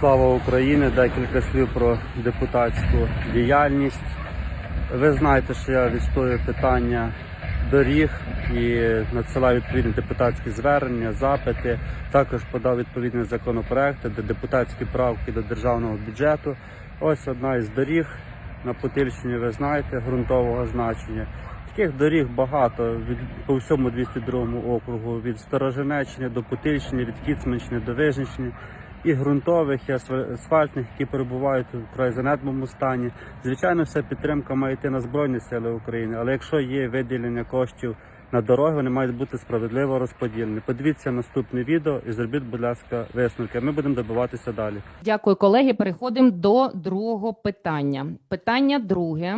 Слава Україні! Декілька слів про депутатську діяльність. Ви знаєте, що я відстоюю питання доріг і надсилаю відповідні депутатські звернення, запити. Також подав відповідні законопроекти, де депутатські правки до державного бюджету. Ось одна із доріг на Путильщині, ви знаєте, ґрунтового значення. Таких доріг багато від по всьому 202 округу, від Сторожинеччини до Путильщини, від Кіцманщини до Вижниччини. І ґрунтових, і асфа- асфальтних, які перебувають у вкрай занедбаному стані. Звичайно, вся підтримка має йти на Збройні Сили України, але якщо є виділення коштів на дороги, вони мають бути справедливо розподілені. Подивіться наступне відео і зробіть, будь ласка, висновки. Ми будемо добиватися далі. Дякую, колеги. Переходимо до другого питання. Питання друге.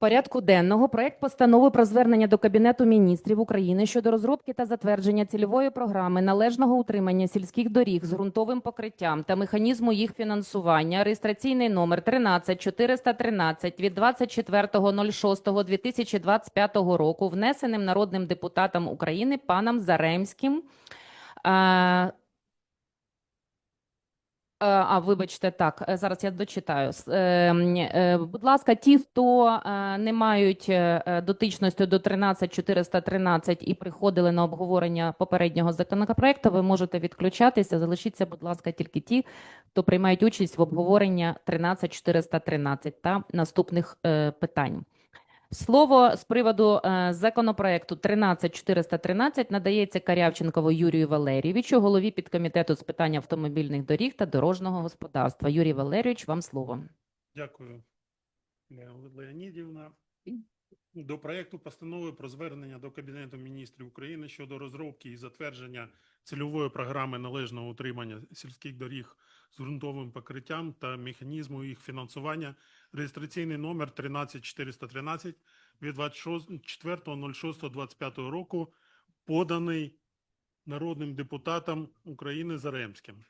Порядку денного проект постанови про звернення до Кабінету міністрів України щодо розробки та затвердження цільової програми належного утримання сільських доріг з ґрунтовим покриттям та механізму їх фінансування. Реєстраційний номер 13413 від 24.06.2025 року, внесеним народним депутатом України паном Заремським. Е, А, вибачте, так, е, зараз я дочитаю. С- е, Будь ласка, ті, хто не мають дотичності до 13413 і приходили на обговорення попереднього законопроекту, ви можете відключатися. Залишіться, будь ласка, тільки ті, хто приймають участь в обговоренні 13413 та наступних питань. Слово з приводу е, законопроекту 13413 надається Карявченкову Юрію Валерійовичу, голові підкомітету з питань автомобільних доріг та дорожнього господарства. Юрій Валерійович, вам слово. Дякую, Леонідівна. До проекту постанови про звернення до Кабінету міністрів України щодо розробки і затвердження цільової програми належного утримання сільських доріг з ґрунтовим покриттям та механізму їх фінансування реєстраційний номер 13413 від 24.06.25 року, поданий народним депутатом України Заремським.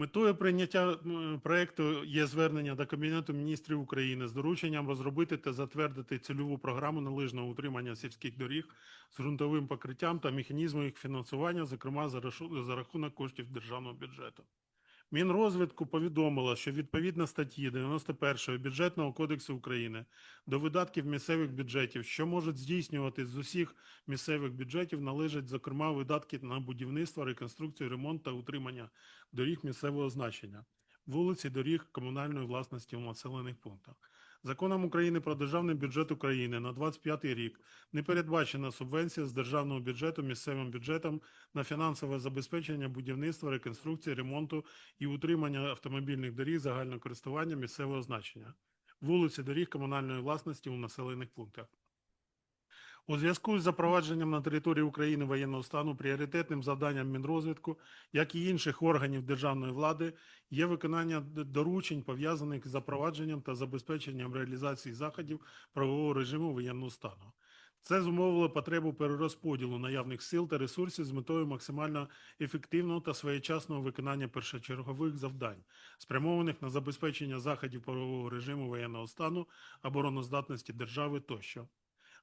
Метою прийняття проекту є звернення до Кабінету міністрів України з дорученням розробити та затвердити цільову програму належного утримання сільських доріг з ґрунтовим покриттям та механізму їх фінансування, зокрема за рахунок коштів державного бюджету. Мінрозвитку повідомило, що відповідно статті 91 Бюджетного кодексу України до видатків місцевих бюджетів, що можуть здійснювати з усіх місцевих бюджетів, належать зокрема видатки на будівництво, реконструкцію, ремонт та утримання доріг місцевого значення, вулиці, доріг комунальної власності у населених пунктах. Законом України про державний бюджет України на 25 рік не передбачена субвенція з державного бюджету місцевим бюджетом на фінансове забезпечення будівництва, реконструкції, ремонту і утримання автомобільних доріг загального користування місцевого значення, вулиці, доріг комунальної власності у населених пунктах. У зв'язку з запровадженням на території України воєнного стану пріоритетним завданням Мінрозвитку, як і інших органів державної влади, є виконання доручень, пов'язаних з запровадженням та забезпеченням реалізації заходів правового режиму воєнного стану. Це зумовило потребу перерозподілу наявних сил та ресурсів з метою максимально ефективного та своєчасного виконання першочергових завдань, спрямованих на забезпечення заходів правового режиму воєнного стану, обороноздатності держави тощо.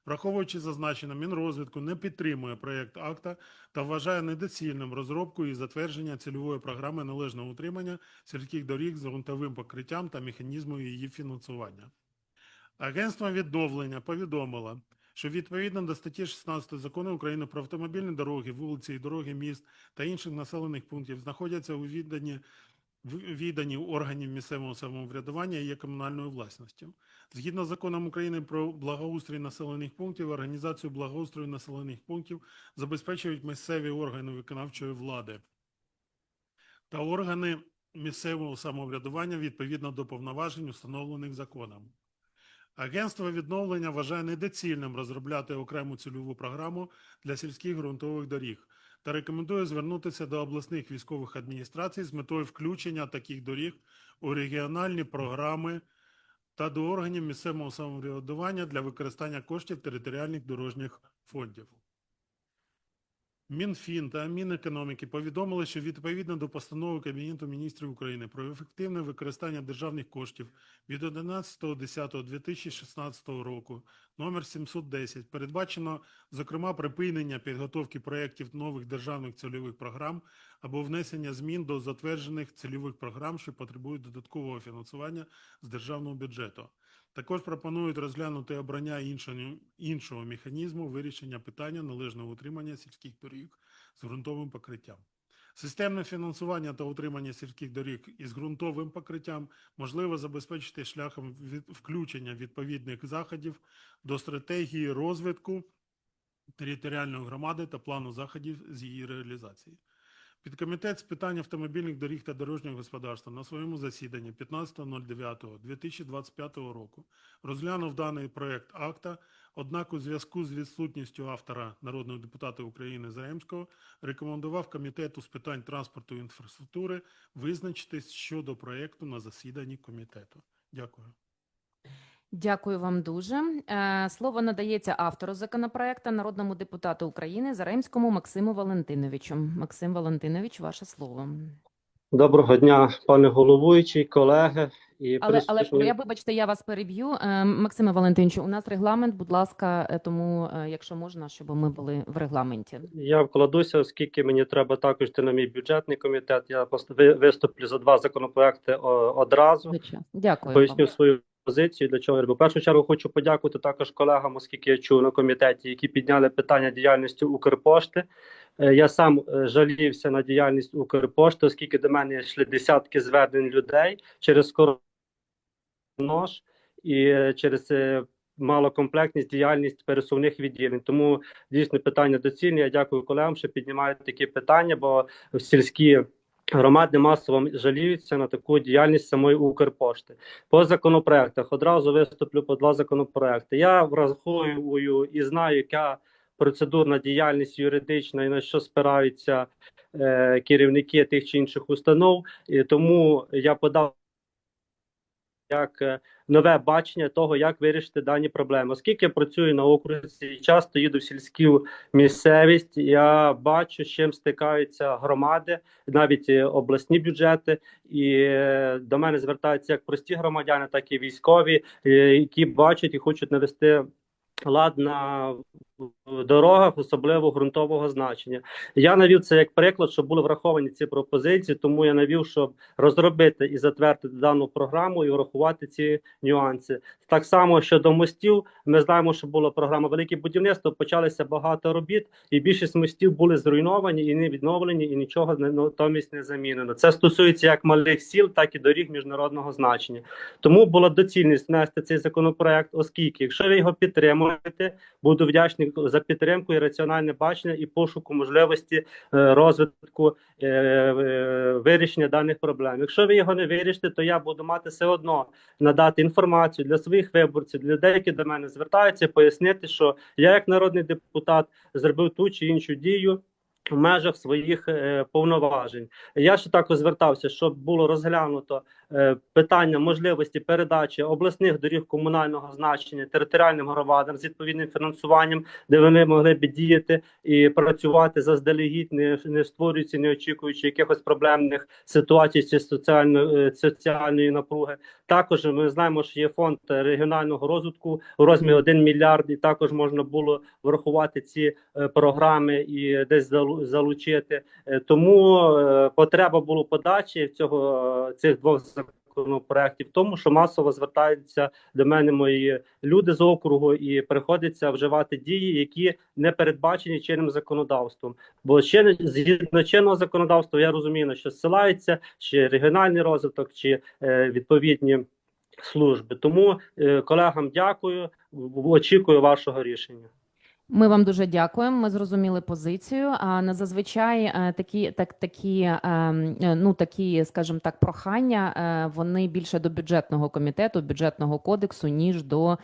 Враховуючи зазначене, Мінрозвитку не підтримує проєкт акта та вважає недоцільним розробку і затвердження цільової програми належного утримання сільських доріг з ґрунтовим покриттям та механізму її фінансування. Агентство відновлення повідомило, що відповідно до статті 16 закону України про автомобільні дороги, вулиці і дороги міст та інших населених пунктів знаходяться у відданні віддані органів місцевого самоврядування є комунальною власністю. Згідно з законом України про благоустрій населених пунктів, організацію благоустрою населених пунктів забезпечують місцеві органи виконавчої влади та органи місцевого самоврядування відповідно до повноважень, установлених законом. Агентство відновлення вважає недоцільним розробляти окрему цільову програму для сільських ґрунтових доріг та рекомендує звернутися до обласних військових адміністрацій з метою включення таких доріг у регіональні програми та до органів місцевого самоврядування для використання коштів територіальних дорожніх фондів. Мінфін та Мінекономіки повідомили, що відповідно до постанови Кабінету міністрів України про ефективне використання державних коштів від 11.10.2016 року номер 710 передбачено, зокрема, припинення підготовки проєктів нових державних цільових програм або внесення змін до затверджених цільових програм, що потребують додаткового фінансування з державного бюджету. Також пропонують розглянути обрання іншого, механізму вирішення питання належного утримання сільських доріг з ґрунтовим покриттям. Системне фінансування та утримання сільських доріг із ґрунтовим покриттям можливо забезпечити шляхом від- включення відповідних заходів до стратегії розвитку територіальної громади та плану заходів з її реалізації. Підкомітет з питань автомобільних доріг та дорожнього господарства на своєму засіданні 15.09.2025 року розглянув даний проект акта, однак у зв'язку з відсутністю автора народного депутата України Заремського рекомендував Комітету з питань транспорту і інфраструктури визначитись щодо проекту на засіданні комітету. Дякую. Дякую вам дуже. Е, Слово надається автору законопроекту, народному депутату України Заремському Максиму Валентиновичу. Максим Валентинович, ваше слово. Доброго дня, пане головуючий, колеги і Але, але я вибачте, я вас переб'ю. Е, Максиме Валентиновичу, у нас регламент, будь ласка, е, тому, якщо можна, щоб ми були в регламенті. Я вкладуся, оскільки мені треба також йти на мій бюджетний комітет. Я виступлю за два законопроекти одразу. Дякую. Поясню вам. свою позицію, для чого я. В першу чергу хочу подякувати також колегам, оскільки я чув на комітеті, які підняли питання діяльності Укрпошти. Е, Я сам е, жалівся на діяльність Укрпошти, оскільки до мене йшли десятки звернень людей через нож і е, через малокомплектність діяльність пересувних відділень. Тому дійсно питання доцільні. Я дякую колегам, що піднімають такі питання, бо в сільські громади масово жаліються на таку діяльність самої Укрпошти. По законопроектах одразу виступлю по два законопроекти. Я враховую і знаю, яка процедурна діяльність юридична і на що спираються е, керівники тих чи інших установ, і тому я подав як е, нове бачення того, як вирішити дані проблеми. Оскільки я працюю на окрузі часто їду в сільську місцевість, я бачу, з чим стикаються громади, навіть е, обласні бюджети, і е, до мене звертаються як прості громадяни, так і військові, які бачать і хочуть навести лад на дорогах, особливо ґрунтового значення. Я навів це як приклад, щоб були враховані ці пропозиції, тому я навів, щоб розробити і затвердити дану програму і врахувати ці нюанси. Так само щодо мостів, ми знаємо, що була програма велике будівництво. Почалося багато робіт, і більшість мостів були зруйновані і не відновлені, і нічого не натомість не замінено. Це стосується як малих сіл, так і доріг міжнародного значення. Тому була доцільність внести цей законопроект, оскільки, якщо ви його підтримуєте, буду вдячний за підтримку і раціональне бачення і пошуку можливості е, розвитку е, е, вирішення даних проблем. Якщо ви його не вирішите, то я буду мати все одно надати інформацію для своїх виборців, для людей, які до мене звертаються, пояснити, що я, як народний депутат, зробив ту чи іншу дію. В межах своїх е, повноважень я ще також звертався, щоб було розглянуто е, питання можливості передачі обласних доріг комунального значення територіальним громадам з відповідним фінансуванням, де вони могли б діяти і працювати заздалегідь, не, не створюючи, не очікуючи якихось проблемних ситуацій чи соціальної е, соціальної напруги. Також ми знаємо, що є фонд регіонального розвитку у розмірі 1 мільярд, і також можна було врахувати ці програми і десь залу- залучити. Е, Тому е, потреба було подачі цього цих двох законопроектів тому, що масово звертаються до мене мої люди з округу, і приходиться вживати дії, які не передбачені чинним законодавством. Бо ще згідно чинного законодавства, я розумію, що ссилаються чи регіональний розвиток, чи е, відповідні служби. Тому е, колегам дякую. Очікую вашого рішення. Ми вам дуже дякуємо. Ми зрозуміли позицію. А на зазвичай е, такі, так, такі, е, м, е, ну такі, скажімо так, прохання. е, Вони більше до бюджетного комітету, бюджетного кодексу, ніж до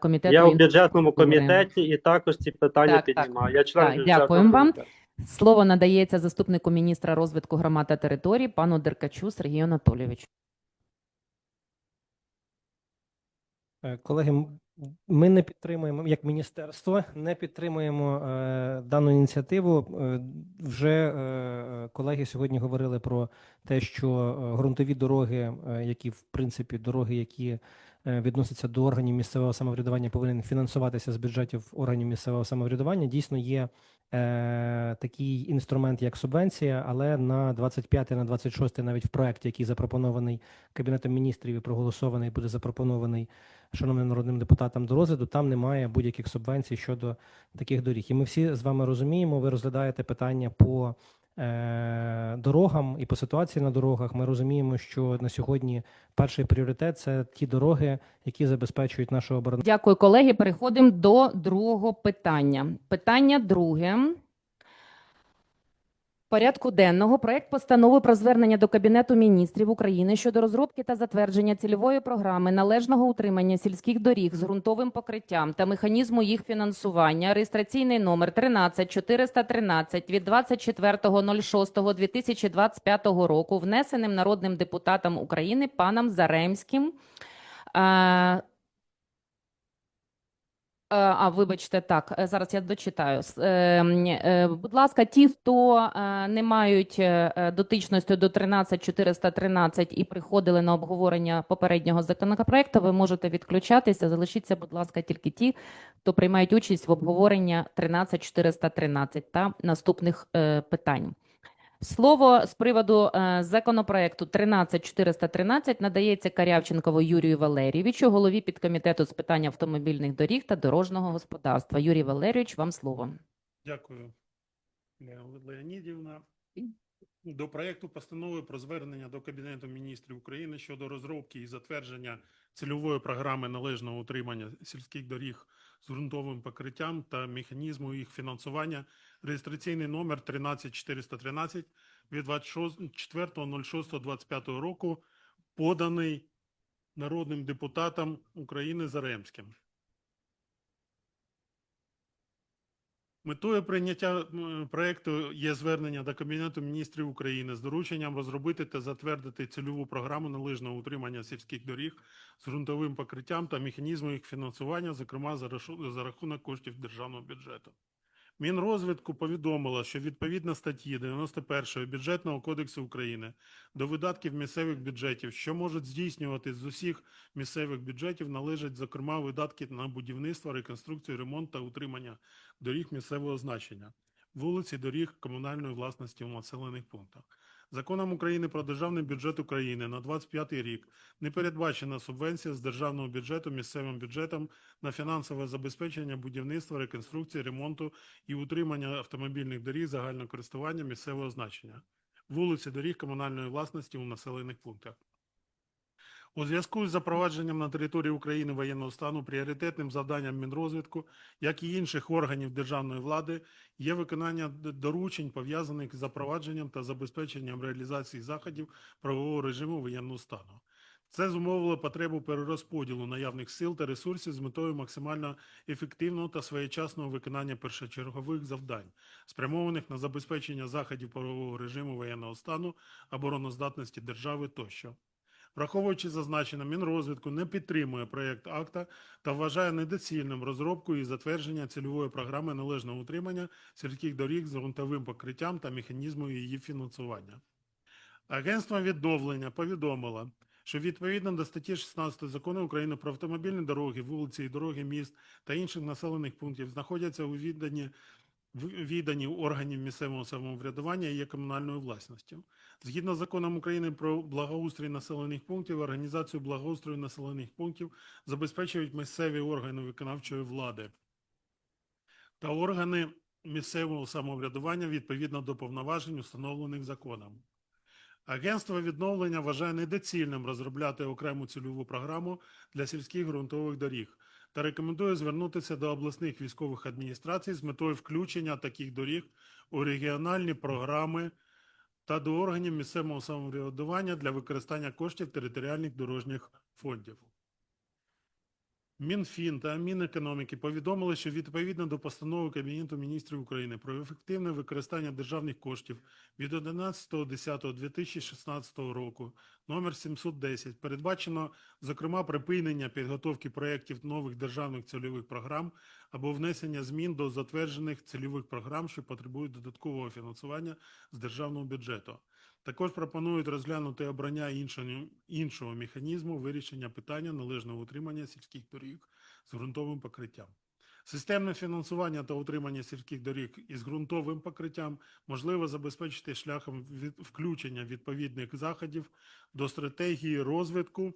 комітету. Я у бюджетному комітеті і також ці питання Так, так. Я член Так, бюджетного дякуємо вам. Слово надається заступнику міністра розвитку громад та територій пану Деркачу Сергію Анатолійовичу. Колеги, Ми не підтримуємо, як міністерство, не підтримуємо е, дану ініціативу. Е, вже е, колеги сьогодні говорили про те, що е, ґрунтові дороги, е, які в принципі дороги, які е, відносяться до органів місцевого самоврядування, повинні фінансуватися з бюджетів органів місцевого самоврядування. Дійсно, є е, такий інструмент, як субвенція, але на 25 на 26 навіть в проекті, який запропонований кабінетом міністрів і проголосований, буде запропонований шановним народним депутатам до розгляду, там немає будь-яких субвенцій щодо таких доріг. І ми всі з вами розуміємо, ви розглядаєте питання по е, дорогам і по ситуації на дорогах. Ми розуміємо, що на сьогодні перший пріоритет це ті дороги, які забезпечують нашу оборону. Дякую, колеги. Переходимо до другого питання. Питання друге. Порядку денного проект постанови про звернення до Кабінету міністрів України щодо розробки та затвердження цільової програми належного утримання сільських доріг з ґрунтовим покриттям та механізму їх фінансування. Реєстраційний номер 13413 від 24.06.2025 року, внесеним народним депутатом України паном Заремським. Е, А, вибачте, так, е, зараз я дочитаю. Е, Будь ласка, ті, хто не мають дотичності до 13413 і приходили на обговорення попереднього законопроекту, ви можете відключатися. Залишіться, будь ласка, тільки ті, хто приймають участь в обговоренні 13413 та наступних питань. Слово з приводу е, законопроекту 13413 надається Карявченкову Юрію Валерійовичу, голові підкомітету з питань автомобільних доріг та дорожнього господарства. Юрій Валерійович, вам слово. Дякую, Леонідівна. До проекту постанови про звернення до Кабінету міністрів України щодо розробки і затвердження цільової програми належного утримання сільських доріг з ґрунтовим покриттям та механізму їх фінансування реєстраційний номер 13413 від 24.06.25 року, поданий народним депутатом України Заремським. Метою прийняття проекту є звернення до Кабінету міністрів України з дорученням розробити та затвердити цільову програму належного утримання сільських доріг з ґрунтовим покриттям та механізму їх фінансування, зокрема за рахунок коштів державного бюджету. Мінрозвитку повідомило, що відповідно статті 91 Бюджетного кодексу України до видатків місцевих бюджетів, що можуть здійснювати з усіх місцевих бюджетів, належать зокрема видатки на будівництво, реконструкцію, ремонт та утримання доріг місцевого значення, вулиці, доріг комунальної власності у населених пунктах. Законом України про державний бюджет України на 25 рік не передбачена субвенція з державного бюджету місцевим бюджетам на фінансове забезпечення будівництва, реконструкції, ремонту і утримання автомобільних доріг загального користування місцевого значення, вулиці, доріг комунальної власності у населених пунктах. У зв'язку з запровадженням на території України воєнного стану пріоритетним завданням Мінрозвитку, як і інших органів державної влади, є виконання доручень, пов'язаних з запровадженням та забезпеченням реалізації заходів правового режиму воєнного стану. Це зумовило потребу перерозподілу наявних сил та ресурсів з метою максимально ефективного та своєчасного виконання першочергових завдань, спрямованих на забезпечення заходів правового режиму воєнного стану, обороноздатності держави тощо. Враховуючи зазначене, Мінрозвитку не підтримує проєкт акта та вважає недоцільним розробку і затвердження цільової програми належного утримання сільських доріг з ґрунтовим покриттям та механізму її фінансування. Агентство відновлення повідомило, що відповідно до статті 16 Закону України про автомобільні дороги, вулиці і дороги міст та інших населених пунктів знаходяться у відданні віддані органів місцевого самоврядування і є комунальною власністю. Згідно з законом України про благоустрій населених пунктів, організацію благоустрою населених пунктів забезпечують місцеві органи виконавчої влади та органи місцевого самоврядування відповідно до повноважень, установлених законом. Агентство відновлення вважає недоцільним розробляти окрему цільову програму для сільських ґрунтових доріг та рекомендує звернутися до обласних військових адміністрацій з метою включення таких доріг у регіональні програми та до органів місцевого самоврядування для використання коштів територіальних дорожніх фондів. Мінфін та Мінекономіки повідомили, що відповідно до постанови Кабінету міністрів України про ефективне використання державних коштів від 11.10.2016 року номер 710 передбачено, зокрема, припинення підготовки проєктів нових державних цільових програм або внесення змін до затверджених цільових програм, що потребують додаткового фінансування з державного бюджету. Також пропонують розглянути обрання іншого, механізму вирішення питання належного утримання сільських доріг з ґрунтовим покриттям. Системне фінансування та утримання сільських доріг із ґрунтовим покриттям можливо забезпечити шляхом від включення відповідних заходів до стратегії розвитку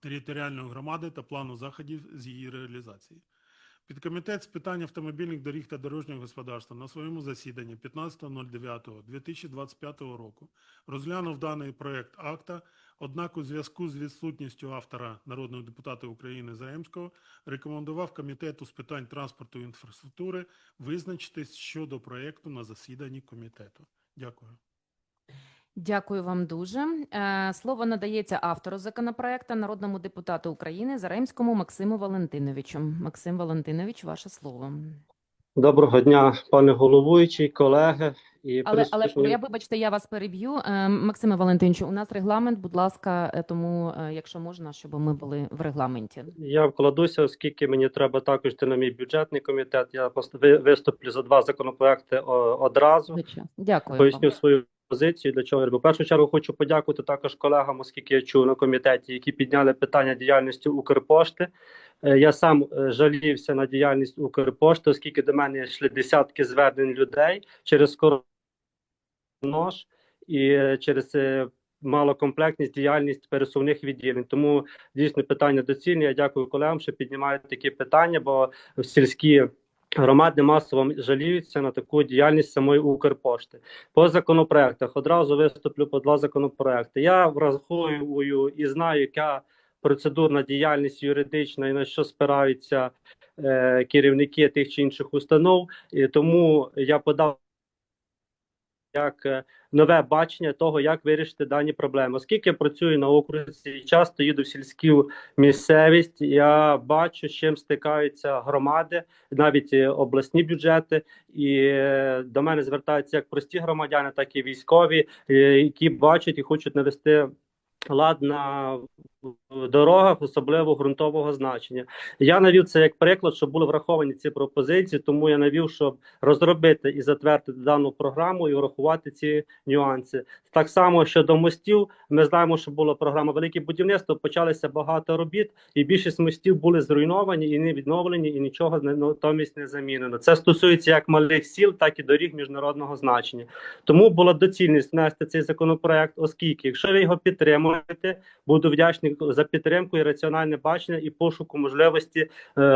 територіальної громади та плану заходів з її реалізації. Підкомітет з питань автомобільних доріг та дорожнього господарства на своєму засіданні 15.09.2025 року розглянув даний проект акта, однак у зв'язку з відсутністю автора народного депутата України Заремського рекомендував Комітету з питань транспорту і інфраструктури визначитись щодо проекту на засіданні комітету. Дякую. Дякую вам дуже. Е, Слово надається автору законопроекту, народному депутату України Заремському Максиму Валентиновичу. Максим Валентинович, ваше слово. Доброго дня, пане головуючий, колеги і Але, але я вибачте, я вас переб'ю. Е, Максиме Валентиновичу, у нас регламент, будь ласка, е, тому, якщо можна, щоб ми були в регламенті. Я вкладуся, оскільки мені треба також йти на мій бюджетний комітет. Я виступлю за два законопроекти одразу. Дякую. Поясню вам. свою позицію, для чого я. В першу чергу хочу подякувати також колегам, оскільки я чув на комітеті, які підняли питання діяльності Укрпошти. Е, Я сам е, жалівся на діяльність Укрпошти, оскільки до мене йшли десятки звернень людей через нож і е, через малокомплектність діяльність пересувних відділень. Тому дійсно питання доцільні. Я дякую колегам, що піднімають такі питання, бо в сільські громади масово жаліються на таку діяльність самої Укрпошти. По законопроектах одразу виступлю по два законопроекти. Я враховую і знаю, яка процедурна діяльність юридична і на що спираються е, керівники тих чи інших установ, і тому я подав як е, нове бачення того, як вирішити дані проблеми. Оскільки я працюю на окрузі часто їду в сільську місцевість, я бачу, з чим стикаються громади, навіть е, обласні бюджети, і е, до мене звертаються як прості громадяни, так і військові, е, які бачать і хочуть навести лад на дорогах, особливо ґрунтового значення. Я навів це як приклад, щоб були враховані ці пропозиції, тому я навів, щоб розробити і затвердити дану програму і врахувати ці нюанси. Так само щодо мостів, ми знаємо, що була програма велике будівництво. Почалося багато робіт, і більшість мостів були зруйновані і не відновлені, і нічого не натомість не замінено. Це стосується як малих сіл, так і доріг міжнародного значення. Тому була доцільність внести цей законопроект, оскільки, якщо ви його підтримуєте, буду вдячний за підтримку і раціональне бачення і пошуку можливості е,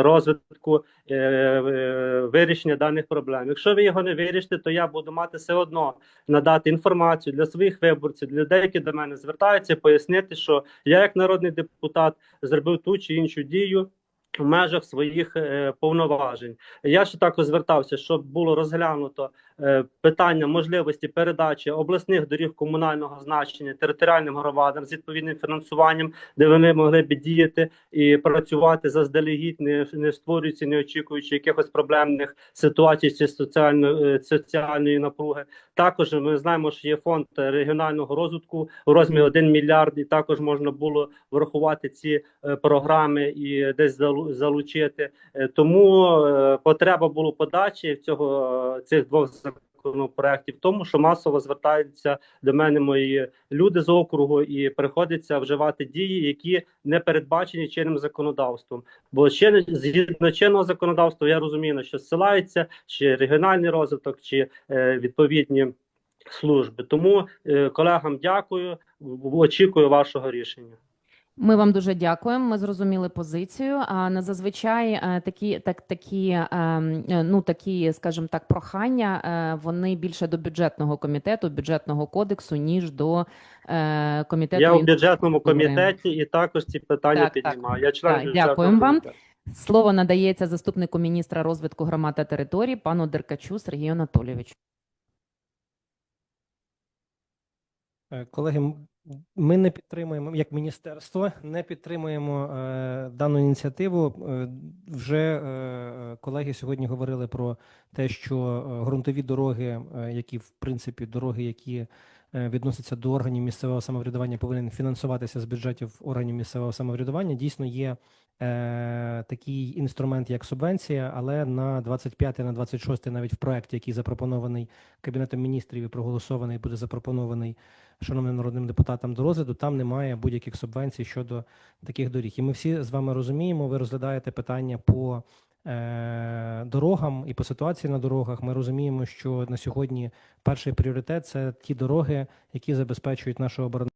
розвитку е, е, вирішення даних проблем. Якщо ви його не вирішите, то я буду мати все одно надати інформацію для своїх виборців, для людей, які до мене звертаються, пояснити, що я, як народний депутат, зробив ту чи іншу дію. В межах своїх е, повноважень я ще також звертався, щоб було розглянуто питання можливості передачі обласних доріг комунального значення територіальним громадам з відповідним фінансуванням, де вони могли б діяти і працювати заздалегідь, не, не створюючи, не очікуючи якихось проблемних ситуацій чи соціальної е, соціальної напруги. Також ми знаємо, що є фонд регіонального розвитку у розмірі 1 мільярд, і також можна було врахувати ці е, програми і десь залу- залучити. Е, Тому е, потреба було подачі цього цих двох законопроектів в тому, що масово звертаються до мене мої люди з округу, і приходиться вживати дії, які не передбачені чинним законодавством. Бо ще згідно чинного законодавства, я розумію, що ссилаються чи регіональний розвиток, чи е, відповідні служби. Тому е, колегам дякую. Очікую вашого рішення. Ми вам дуже дякуємо. Ми зрозуміли позицію. А на зазвичай е, такі, так, такі, е, м, е, ну такі, скажімо так, прохання е, вони більше до бюджетного комітету, бюджетного кодексу, ніж до комітету. Я у бюджетному комітеті і також ці питання Так, так. Я член Так, бюджетного дякуємо вам. Слово надається заступнику міністра розвитку громад та територій пану Деркачу Сергію Анатолійовичу. Колеги, Ми не підтримуємо як міністерство, не підтримуємо е, дану ініціативу. Е, вже е, колеги сьогодні говорили про те, що е, ґрунтові дороги, е, які в принципі дороги, які е, відносяться до органів місцевого самоврядування, повинні фінансуватися з бюджетів органів місцевого самоврядування. Дійсно є е, такий інструмент, як субвенція, але на 25 на 26 навіть в проекті, який запропонований кабінетом міністрів і проголосований, буде запропонований шановним народним депутатам до розгляду, там немає будь-яких субвенцій щодо таких доріг. І ми всі з вами розуміємо, ви розглядаєте питання по е, дорогам і по ситуації на дорогах. Ми розуміємо, що на сьогодні перший пріоритет це ті дороги, які забезпечують нашу оборону.